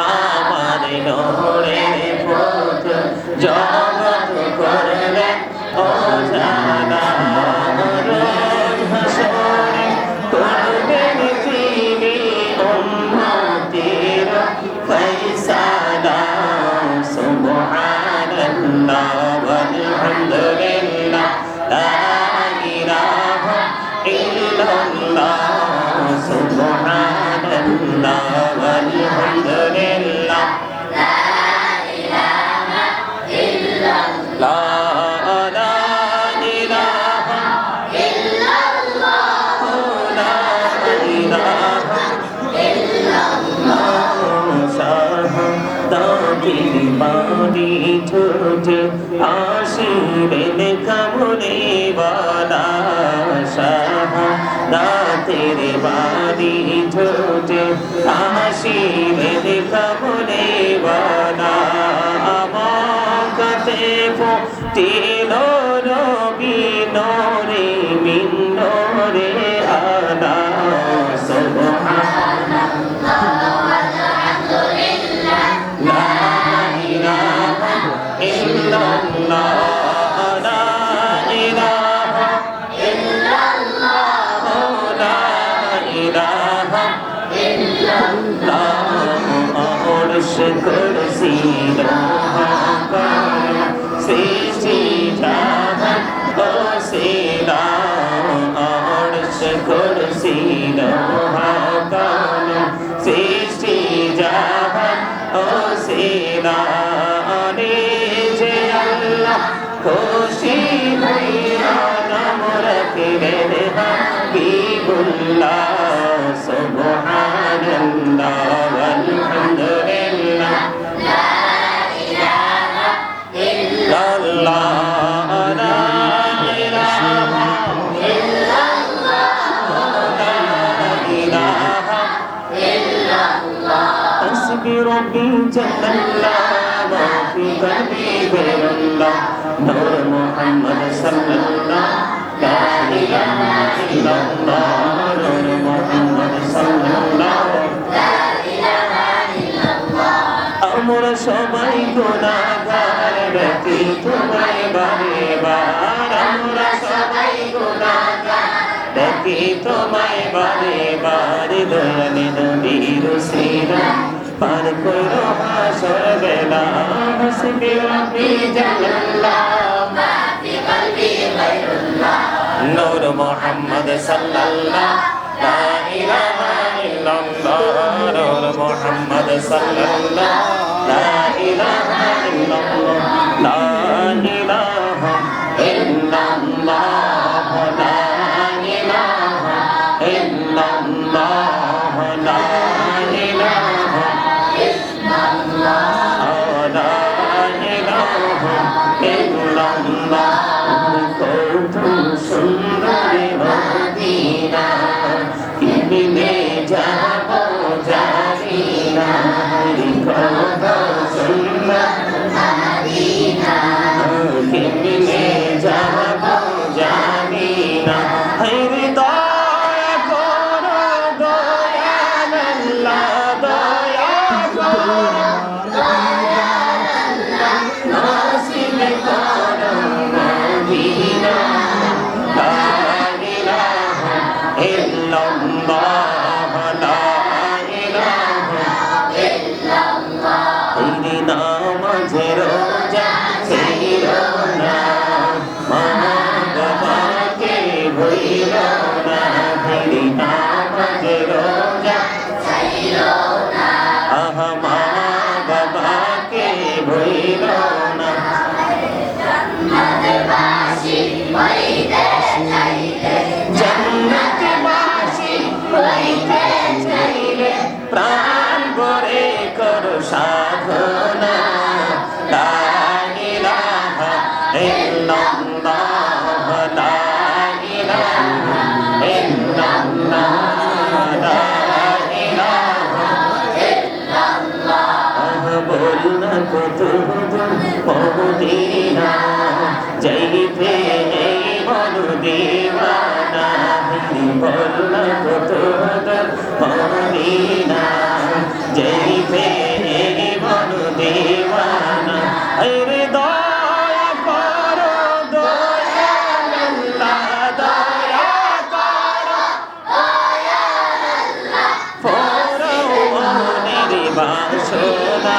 আমার আসিলেন কামনে বালা শাহ দাতের বাড়ি ছোটে আসিলেন কামনে বালা। আমাকে ফোটিল রবি নরে মিন্নরে আলা কুরসি লোহাকার সৃষ্টি জাহান বসিলা অর্শ কুরসি লোহাকার সৃষ্টি জাহান বসিলা যে আল্লাহ খুশি হইয়া নাম রাখিলেন হাবিবুল্লাহ সুবহান রবি জল্লাহ নূর মোহাম্মদ সাল্লাল্লাহ লা ইলাহা ইল্লাল্লাহ নূর মোহাম্মদ সাল্লাল্লাহ লা ইলাহা ইল্লাল্লাহ আমরা সবাই গুনাহগার ডাকি তোমায় বারে বার আমরা সবাই গুনাহগার ডাকি তোমায় বারে বার দয়ালে নবীর সিরা পার করো হাসর বেলা হাসবি রব্বি জাল্লাল্লাহ নূর মোহাম্মদ সাল্লাল্লাহ লা ইলাহা ইল্লাল্লাহ নূর মোহাম্মদ সাল্লাল্লাহ হইল না জন্মবাসী হইতে চাইলে জন্মবাসী হইতে চাইলে প্রাণ সাধনা লা ইলাহা ইল্লাল্লাহ বহুদিনা যাইতে নেই বড় দিবানা বলল কত বহুদিনা যাইতে নেই বড় দিবানা আরে দয়া কর দয়া আল্লাহ দয়া কর দয়া আল্লাহ ফরমানের বাসনা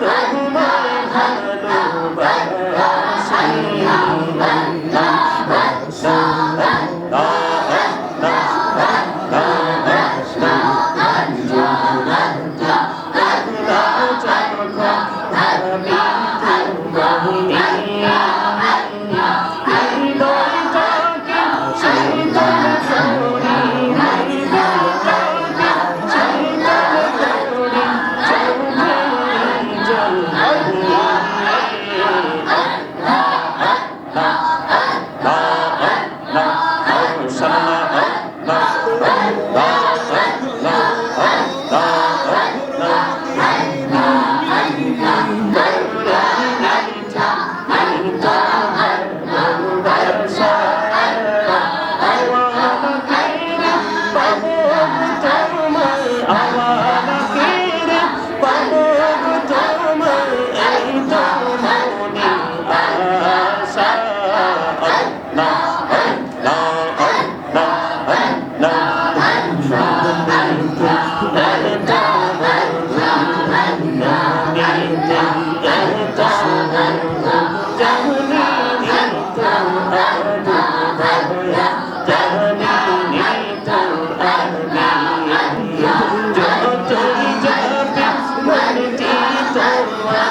啊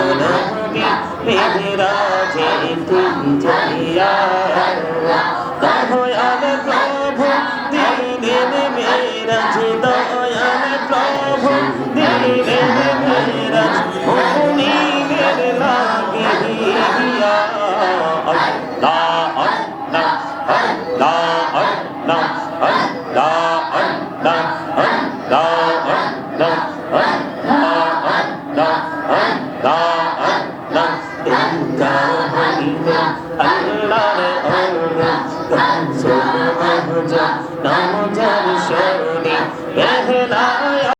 জননী মেঘরাজে তুমি জানিয়া দয়াল প্রভু দিলেন মেরাজ দয়াল প্রভু দিলেন মেরাজ মুনিদের লাগিয়া আল্লাহ আল্লাহ Aleluia.